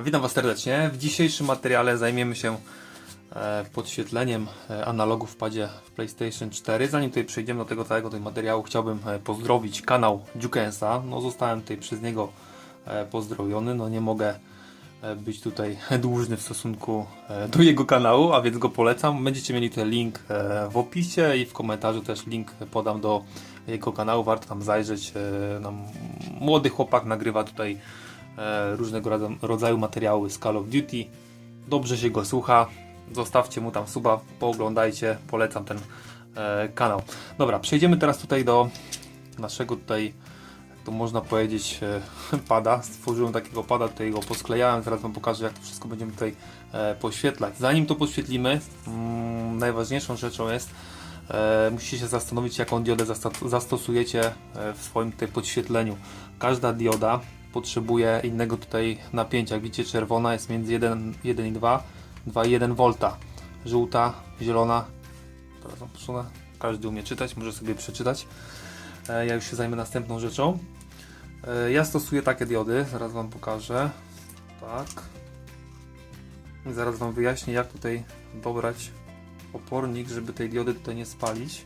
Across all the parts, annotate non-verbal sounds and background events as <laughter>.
Witam Was serdecznie. W dzisiejszym materiale zajmiemy się e, podświetleniem e, analogów w padzie w PlayStation 4. Zanim tutaj przejdziemy do tego całego tego materiału, chciałbym e, pozdrowić kanał Dukensa. No, zostałem tutaj przez niego pozdrowiony. No, nie mogę być tutaj <laughs> dłużny w stosunku do jego kanału, a więc go polecam. Będziecie mieli tutaj link w opisie i w komentarzu też link podam do jego kanału. Warto tam zajrzeć. Nam młody chłopak nagrywa tutaj różnego rodza- rodzaju materiały z Call of Duty. Dobrze się go słucha. Zostawcie mu tam suba, pooglądajcie, polecam ten e, kanał. Dobra, przejdziemy teraz tutaj do naszego tutaj, to można powiedzieć, e, <laughs> pada. Stworzyłem takiego pada, tutaj go posklejałem, zaraz wam pokażę jak to wszystko będziemy tutaj e, poświetlać. Zanim to poświetlimy, mm, najważniejszą rzeczą jest, e, musicie się zastanowić jaką diodę zastosujecie e, w swoim tutaj podświetleniu. Każda dioda potrzebuje innego tutaj napięcia. Jak widzicie czerwona jest między 1, 1 i 2, 2,1 V. Żółta, zielona, teraz wam posunę. Każdy umie czytać, może sobie przeczytać. E, Ja już się zajmę następną rzeczą. E, Ja stosuję takie diody, zaraz wam pokażę. Tak. I zaraz wam wyjaśnię jak tutaj dobrać opornik, żeby tej diody tutaj nie spalić.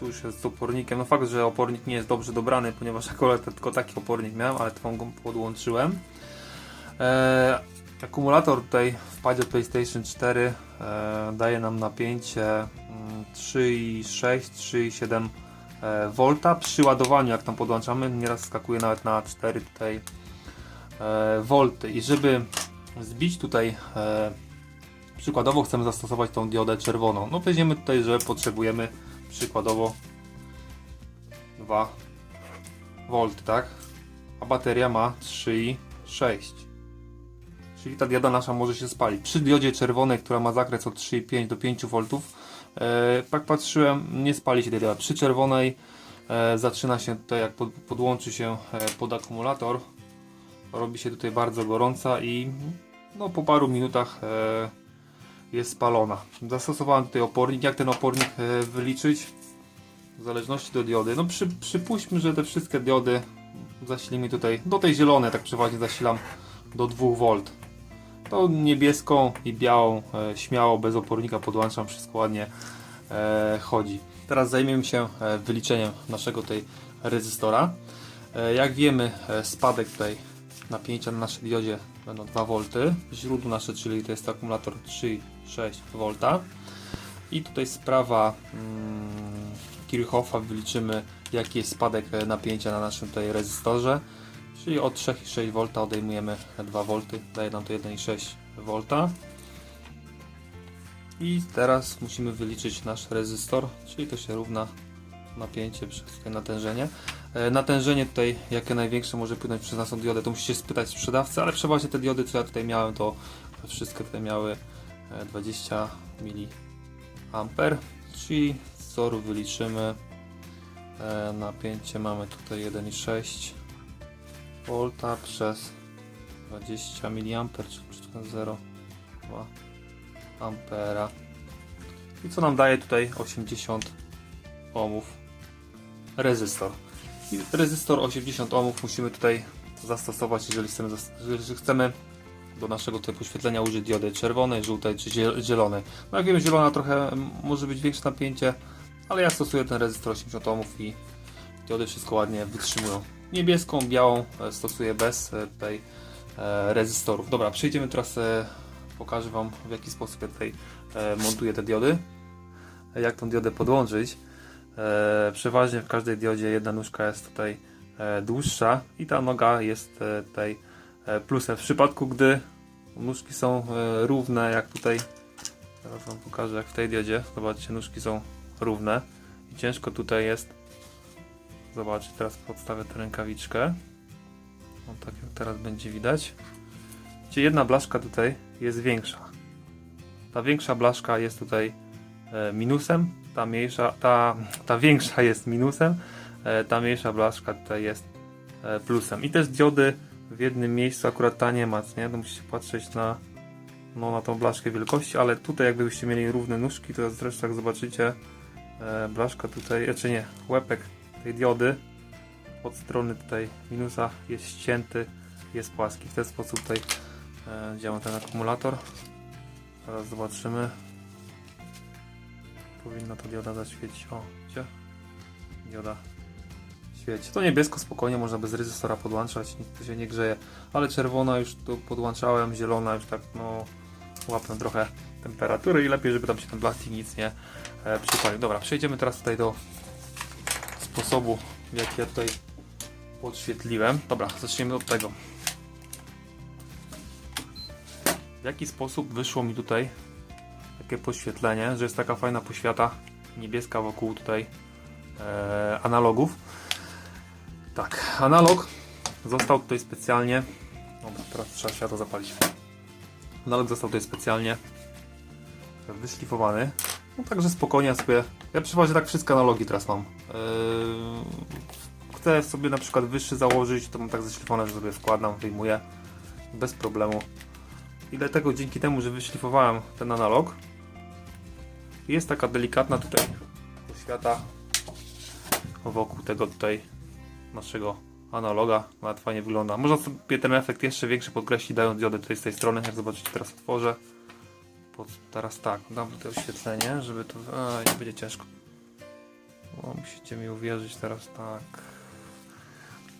Tu już jest z opornikiem. No fakt, że opornik nie jest dobrze dobrany, ponieważ akurat tylko taki opornik miałem, ale tą go podłączyłem. E, akumulator tutaj w padzie PlayStation 4 e, daje nam napięcie mm, 3,6, 3,7 e, V. Przy ładowaniu, jak tam podłączamy, nieraz skakuje nawet na 4 tutaj e, V. I żeby zbić tutaj e, przykładowo chcemy zastosować tą diodę czerwoną. No weźmiemy tutaj, że potrzebujemy przykładowo 2 V, tak? A bateria ma 3,6. Czyli ta dioda nasza może się spalić. Przy diodzie czerwonej, która ma zakres od 3,5 do 5 V, e, tak patrzyłem, nie spali się ta dioda. Przy czerwonej e, zaczyna się tutaj, jak pod, podłączy się e, pod akumulator, robi się tutaj bardzo gorąca i no, po paru minutach jest spalona. Zastosowałem tutaj opornik. Jak ten opornik e, wyliczyć? W zależności do diody. No przy, przypuśćmy, że te wszystkie diody zasilimy tutaj, do tej zielonej tak przeważnie zasilam do 2 V. To niebieską i białą e, śmiało bez opornika podłączam, wszystko ładnie e, chodzi. Teraz zajmiemy się e, wyliczeniem naszego tej rezystora. Jak wiemy spadek tutaj napięcia na naszej diodzie będą 2 V. Źródło nasze, czyli to jest akumulator 3,6 V. I tutaj sprawa mm, Kirchhoffa wyliczymy jaki jest spadek e, napięcia na naszym tutaj rezystorze. Czyli od 3,6 V odejmujemy 2 V, daje nam to 1,6 V. I teraz musimy wyliczyć nasz rezystor, czyli to się równa napięcie przez natężenie. E, Natężenie tutaj, jakie największe może płynąć przez naszą diodę, to musicie spytać sprzedawcę, ale przeważnie te diody, co ja tutaj miałem, to wszystkie tutaj miały e, 20 mA, czyli wzoru wyliczymy e, napięcie mamy tutaj 1,6 V przez 20 mA, czyli 0,2 ampera. I co nam daje tutaj 80 ohmów rezystor. Rezystor 80 ohmów musimy tutaj zastosować, jeżeli chcemy, jeżeli chcemy do naszego tutaj poświetlenia użyć diody czerwonej, żółtej czy zie- zielonej. No jak wiemy, zielona trochę może być większe napięcie, ale ja stosuję ten rezystor 80 ohmów i diody wszystko ładnie wytrzymują. Niebieską, białą e, stosuję bez e, tutaj e, rezystorów. Dobra, przejdziemy teraz, pokażę Wam w jaki sposób ja tutaj montuję te diody. Jak tą diodę podłączyć. E, przeważnie w każdej diodzie jedna nóżka jest tutaj e, dłuższa i ta noga jest e, tutaj plusem. W przypadku gdy nóżki są równe, jak tutaj, teraz Wam pokażę jak w tej diodzie, zobaczcie, nóżki są równe i ciężko tutaj jest, zobaczcie, teraz podstawię tę rękawiczkę, no, tak jak teraz będzie widać, Gdzie jedna blaszka tutaj jest większa. Ta większa blaszka jest tutaj minusem, ta mniejsza, ta, ta większa jest minusem, e, ta mniejsza blaszka tutaj jest e, plusem. I też diody w jednym miejscu, akurat ta nie ma, nie? To musicie patrzeć na, no, na tą blaszkę wielkości, ale tutaj jakbyście mieli równe nóżki, to zresztą jak zobaczycie, e, blaszka tutaj, czy nie, łepek tej diody od strony tutaj minusa jest ścięty jest płaski. W ten sposób tutaj działa ten akumulator. Zaraz zobaczymy. Powinna to dioda zaświecić. O, gdzie? Dioda świeci. To niebiesko spokojnie można bez rezystora podłączać, nic tu się nie grzeje. Ale czerwona już tu podłączałem, zielona już tak no łapę trochę temperatury i lepiej, żeby tam się ten plastik nic nie e, przypalił. Dobra, przejdziemy teraz tutaj do sposobu, w jaki ja tutaj podświetliłem. Dobra, zacznijmy od tego. W jaki sposób wyszło mi tutaj takie poświetlenie, że jest taka fajna poświata niebieska wokół tutaj e, analogów. Tak, analog został tutaj specjalnie. Dobra, teraz trzeba światło zapalić. Analog został tutaj specjalnie wyszlifowany. No także spokojnie sobie. Ja przeważnie tak wszystkie analogi teraz mam. Yy, chcę sobie na przykład wyższy założyć, to mam tak zeszlifowane, że sobie wkładam, wyjmuję bez problemu. I dlatego dzięki temu, że wyszlifowałem ten analog, jest taka delikatna tutaj poświata wokół tego tutaj naszego analoga. Nawet fajnie wygląda. Można sobie ten efekt jeszcze większy podkreślić, dając diodę tutaj z tej strony. Jak zobaczycie, teraz otworzę. Pod, teraz tak, dam tutaj oświetlenie, żeby to... A, nie będzie ciężko. O, musicie mi uwierzyć teraz tak.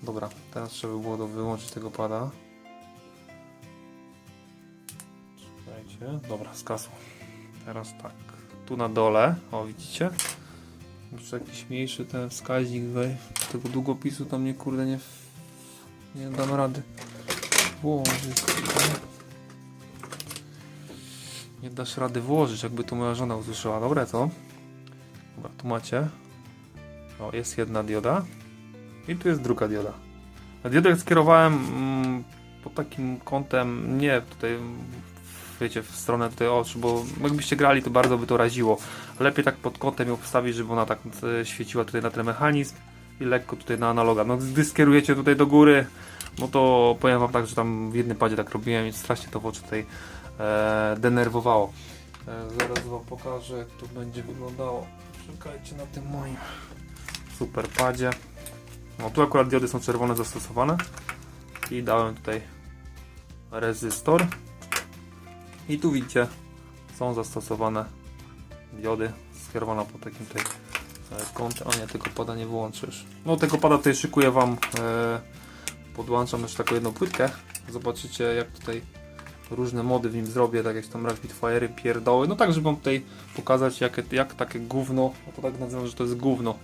Dobra, teraz trzeba by było do wyłączyć tego pada. Czekajcie. Dobra, skasło. Teraz tak. Tu na dole, o widzicie? Muszę jakiś mniejszy ten wskaźnik tutaj. Tego długopisu tam nie kurde nie, nie dam rady włożyć. kurde. Nie dasz rady włożyć, jakby tu moja żona usłyszała. Dobre to. Dobra, tu macie. O, jest jedna dioda. I tu jest druga dioda. A diodę skierowałem mm, pod takim kątem, nie tutaj, wiecie, w stronę tutaj oczu, bo jakbyście grali, to bardzo by to raziło. Lepiej tak pod kątem ją wstawić, żeby ona tak e, świeciła tutaj na ten mechanizm i lekko tutaj na analoga. No gdy skierujecie tutaj do góry, no to powiem wam tak, że tam w jednym padzie tak robiłem i strasznie to w oczy tutaj e, denerwowało. E, zaraz wam pokażę, jak to będzie wyglądało. Czekajcie na tym moim super padzie. No tu akurat diody są czerwone zastosowane i dałem tutaj rezystor i tu widzicie są zastosowane diody skierowana po takim tutaj e, kątem, a nie tego pada nie wyłączysz. No tego pada tutaj szykuję wam e, podłączam jeszcze taką jedną płytkę. Zobaczycie jak tutaj różne mody w nim zrobię, tak jak tam Rapid Fire'y, pierdoły, no tak żeby wam tutaj pokazać jak, jak takie gówno, no to tak nazywam, że to jest gówno.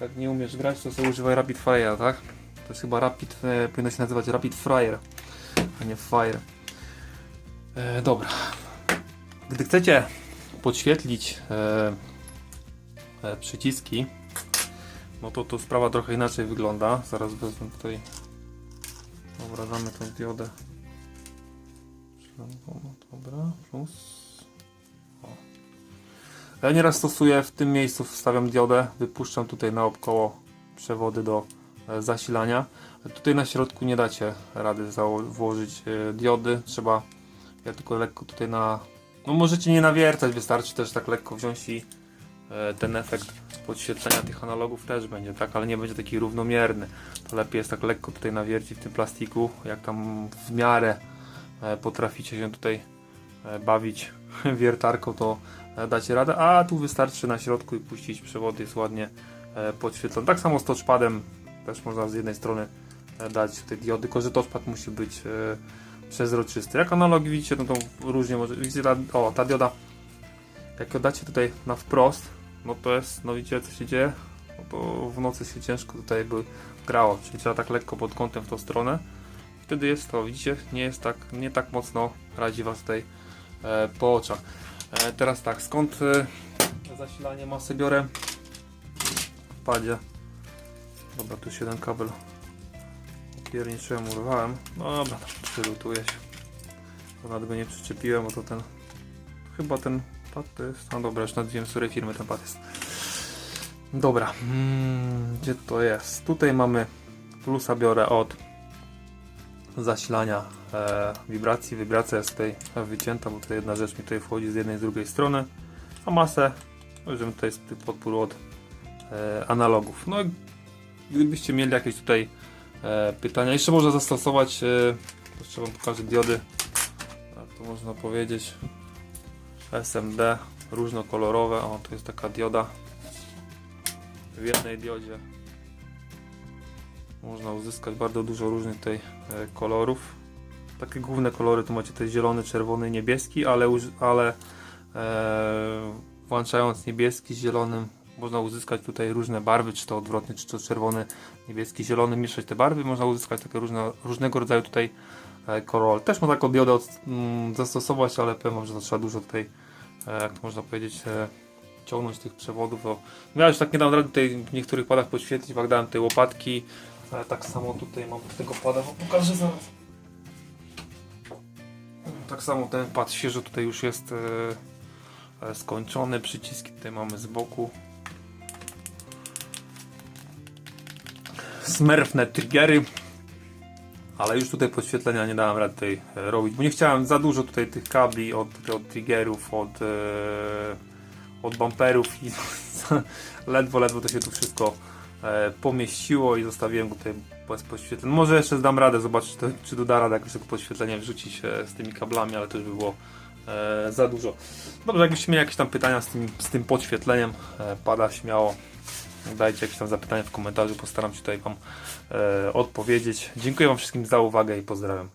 Jak nie umiesz grać, to sobie używaj Rapid Fire, tak? To jest chyba Rapid, e, powinno się nazywać Rapid Fryer, a nie Fire. E, dobra. Gdy chcecie podświetlić e, e, przyciski, no to to sprawa trochę inaczej wygląda. Zaraz wezmę tutaj, obracamy tą diodę. Dobra, plus. Ja nieraz stosuję w tym miejscu, wstawiam diodę, wypuszczam tutaj naokoło przewody do e, zasilania. Tutaj na środku nie dacie rady włożyć e, diody, trzeba ja tylko lekko tutaj na... No możecie nie nawiercać, wystarczy też tak lekko wziąć i e, ten efekt podświetlenia tych analogów też będzie, tak, ale nie będzie taki równomierny. To lepiej jest tak lekko tutaj nawiercić w tym plastiku, jak tam w miarę e, potraficie się tutaj e, bawić <laughs> wiertarką, to dacie radę, a tu wystarczy na środku i puścić przewody, jest ładnie podświetlony. Tak samo z touchpadem też można z jednej strony dać te diody, tylko że touchpad musi być przezroczysty. Jak analogi widzicie, no to różnie może, widzicie ta, o, ta dioda, jak ją dacie tutaj na wprost, no to jest, no widzicie co się dzieje? No w nocy się ciężko tutaj by grało, czyli trzeba tak lekko pod kątem w tą stronę. Wtedy jest to, widzicie, nie jest tak, nie tak mocno razi was tutaj e, po oczach. E, teraz tak, skąd e, zasilanie masy biorę? W padzie. Dobra, tu się ten kabel pierniczyłem, urwałem. No dobra, przylutuje się. Nawet go nie przyczepiłem, bo to ten... Chyba ten pad to jest... No dobra, już nad wiem, z której firmy ten pad jest. Dobra, mm, gdzie to jest? Tutaj mamy plusa biorę od zasilania e, wibracji. Wibracja jest tutaj wycięta, bo tutaj jedna rzecz mi tutaj wchodzi z jednej i z drugiej strony. A masę, możemy tutaj jest podpór od e, analogów. No gdybyście mieli jakieś tutaj pytania. Jeszcze można zastosować, e, jeszcze Wam pokażę diody, jak to można powiedzieć, SMD, różnokolorowe, o to jest taka dioda, w jednej diodzie można uzyskać bardzo dużo różnych tutaj e, kolorów. Takie główne kolory to macie tutaj zielony, czerwony, niebieski, ale, ale e, włączając niebieski z zielonym można uzyskać tutaj różne barwy, czy to odwrotnie, czy to czerwony, niebieski, zielony, mieszać te barwy, można uzyskać takie różne, różnego rodzaju tutaj e, kolory. Też można taką diodę od, mm, zastosować, ale wam, że to trzeba dużo tutaj, e, jak to można powiedzieć, e, ciągnąć tych przewodów. Bo ja już tak nie dam rady tutaj w niektórych padach podświetlić, bo dałem tej łopatki, tak samo tutaj mam tego pada, bo pokażę zaraz. Tak samo ten pad świeżo tutaj już jest skończony, przyciski tutaj mamy z boku. Smurfne triggery. Ale już tutaj podświetlenia nie dałem rady e, robić, bo nie chciałem za dużo tutaj tych kabli od, od triggerów, od, e, od bumperów i <laughs> ledwo, ledwo to się tu wszystko e, pomieściło i zostawiłem go tutaj bez podświetleń. Może jeszcze dam radę zobaczyć, to, czy tu da radę jakoś tego podświetlenia wrzucić z tymi kablami, ale to już by było za dużo. Dobrze, jakbyście mieli jakieś tam pytania z tym, z tym podświetleniem, pada śmiało. Dajcie jakieś tam zapytania w komentarzu, postaram się tutaj Wam e, odpowiedzieć. Dziękuję Wam wszystkim za uwagę i pozdrawiam.